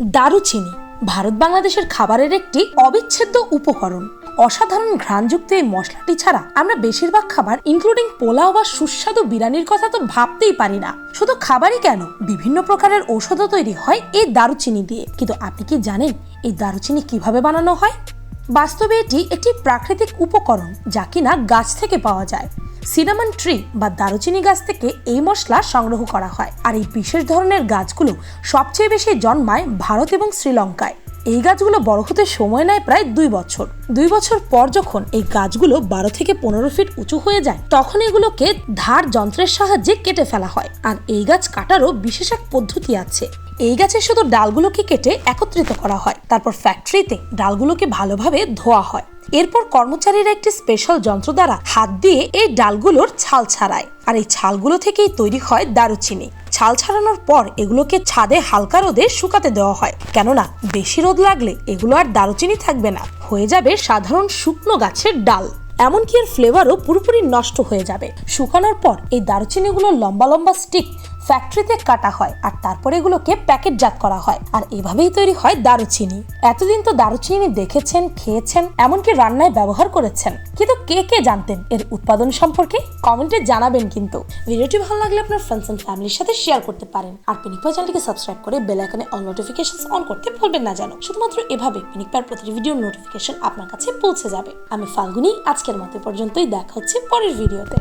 দারুচিনি, ভারত বাংলাদেশের খাবারের একটি অবিচ্ছেদ্য উপকরণ। অসাধারণ ঘ্রাণযুক্ত এই মশলাটি ছাড়া আমরা বেশিরভাগ খাবার ইনক্লুডিং পোলাও বা সুস্বাদু বিরিয়ানির কথা তো ভাবতেই পারি না। শুধু খাবারই কেন, বিভিন্ন প্রকারের ঔষধও তৈরি হয় এই দারুচিনি দিয়ে। কিন্তু আপনি কি জানেন এই দারুচিনি কীভাবে বানানো হয়? বাস্তবে এটি একটি প্রাকৃতিক উপকরণ যা কিনা গাছ থেকে পাওয়া যায়। সিনামন ট্রি বা দারুচিনি গাছ থেকে এই মশলা সংগ্রহ করা হয়। আর এই বিশেষ ধরনের গাছগুলো সবচেয়ে বেশি জন্মায় ভারত এবং শ্রীলঙ্কায়। এই গাছগুলো বড় হতে সময় নেয় প্রায় দুই বছর। দুই বছর পর যখন এই গাছগুলো বারো থেকে পনেরো ফিট উঁচু হয়ে যায়, তখন এগুলোকে ধার যন্ত্রের সাহায্যে কেটে ফেলা হয়। আর এই গাছ কাটারও বিশেষ এক পদ্ধতি আছে। এই গাছের শুধু ডালগুলোকে কেটে একত্রিত করা হয়, তারপর ফ্যাক্টরিতে ডালগুলোকে ভালোভাবে ধোয়া হয়। এরপর কর্মচারীরা একটি স্পেশাল যন্ত্র দ্বারা হাত দিয়ে এই ডালগুলোর ছাল ছাড়ায়। আর এই ছালগুলো থেকেই তৈরি হয় দারুচিনি। ছাল ছাড়ানোর পর এগুলোকে ছাদে হালকা রোদে শুকাতে দেওয়া হয়। কেননা, বেশি রোদ লাগলে এগুলো আর দারুচিনি থাকবে না। হয়ে যাবে সাধারণ শুকনো গাছের ডাল। এমনকি এর ফ্লেভারও পুরোপুরি নষ্ট হয়ে যাবে। শুকানোর পর এই দারুচিনিগুলো লম্বা লম্বা স্টিক ফ্যাক্টরিতে কাটা হয় আর তারপরে এগুলোকে প্যাকেটজাত করা হয়। আর এভাবেই তৈরি হয় দারুচিনি। এতদিন তো দারুচিনি দেখেছেন, খেয়েছেন, এমনকি রান্নায় ব্যবহার করেছেন। কিন্তু কে কে জানতেন এর উৎপাদন সম্পর্কে? কমেন্টে জানাবেন কিন্তু। ভিডিওটি ভালো লাগলে আপনার ফ্রেন্ডস এন্ড ফ্যামিলির সাথে শেয়ার করতে পারেন। আর পিনিক পাই চ্যানেলটিকে সাবস্ক্রাইব করে বেল আইকনে অল নোটিফিকেশনস অন করতে ভুলবেন না জানো শুধুমাত্র এভাবে পিনিক পার প্রতিটি ভিডিওর নোটিফিকেশন আপনার কাছে পৌঁছে যাবে। আমি ফাল্গুনি, আজকের মতো পর্যন্তই। দেখা হচ্ছে পরের ভিডিওতে